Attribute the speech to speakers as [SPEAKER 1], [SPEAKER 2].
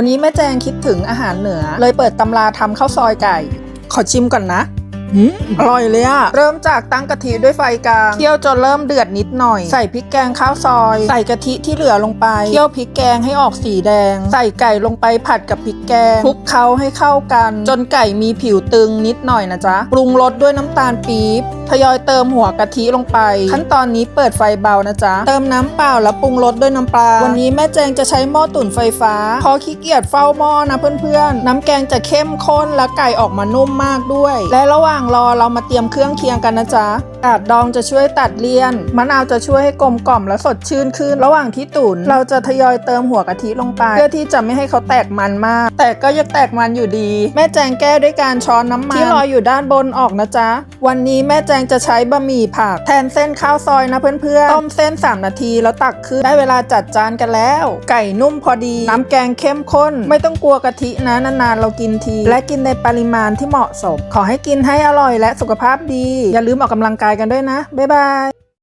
[SPEAKER 1] วันนี้แม่แจงคิดถึงอาหารเหนือ เลยเปิดตำราทำข้าวซอยไก่ ขอชิมก่อนนะ อร่อยเลยอะเริ่มจากตั้งกะทิด้วยไฟกลางเคี่ยวจนเริ่มเดือดนิดหน่อย ใส่พริกแกงข้าวซอย ใส่กะทิที่เหลือลงไปเคี่ยวพริกแกงให้ออกสีแดง ใส่ไก่ลงไปผัดกับพริกแกงคลุกเคล้าให้เข้ากัน จนไก่มีผิวตึงนิดหน่อยนะจ๊ะปรุงรสด้วยน้ำตาลปี๊บทยอยเติมหัวกะทิลงไป ขั้นตอนนี้เปิดไฟเบานะจ๊ะเติมน้ำเปล่าแล้วปรุงรสด้วยน้ำปลาวันนี้แม่แจงจะใช้หม้อตุ๋นไฟฟ้าพอขี้เกียจเฝ้าหม้อนะเพื่อนๆน้ำแกงจะเข้มข้นและไก่ออกมานุ่มมากด้วย และระหว่างางรอเรามาเตรียมเครื่องเคียงกันนะจ๊ะกาดดองจะช่วยตัดเลี่ยน มะนาวจะช่วยให้กลมกล่อมและสดชื่นขึ้น ระหว่างที่ตุ๋นเราจะทยอยเติมหัวกะทิลงไป เพื่อที่จะไม่ให้เขาแตกมันมาก แต่ก็ยังแตกมันอยู่ดี แม่แจงแก้ด้วยการช้อนน้ำมันที่ลอยอยู่ด้านบนออกนะจ๊ะ วันนี้แม่แจงจะใช้บะหมี่ผัก แทนเส้นข้าวซอยนะเพื่อนๆต้มเส้น 3 นาทีแล้วตักขึ้นได้เวลาจัดจานกันแล้ว ไก่นุ่มพอดี น้ำแกงเข้มข้น ไม่ต้องกลัวกะทินะนานๆเรากินที และกินในปริมาณที่เหมาะสม ขอให้กินให้อร่อยและสุขภาพดี อย่าลืมออกกำลังกายกันด้วยนะ บ๊ายบาย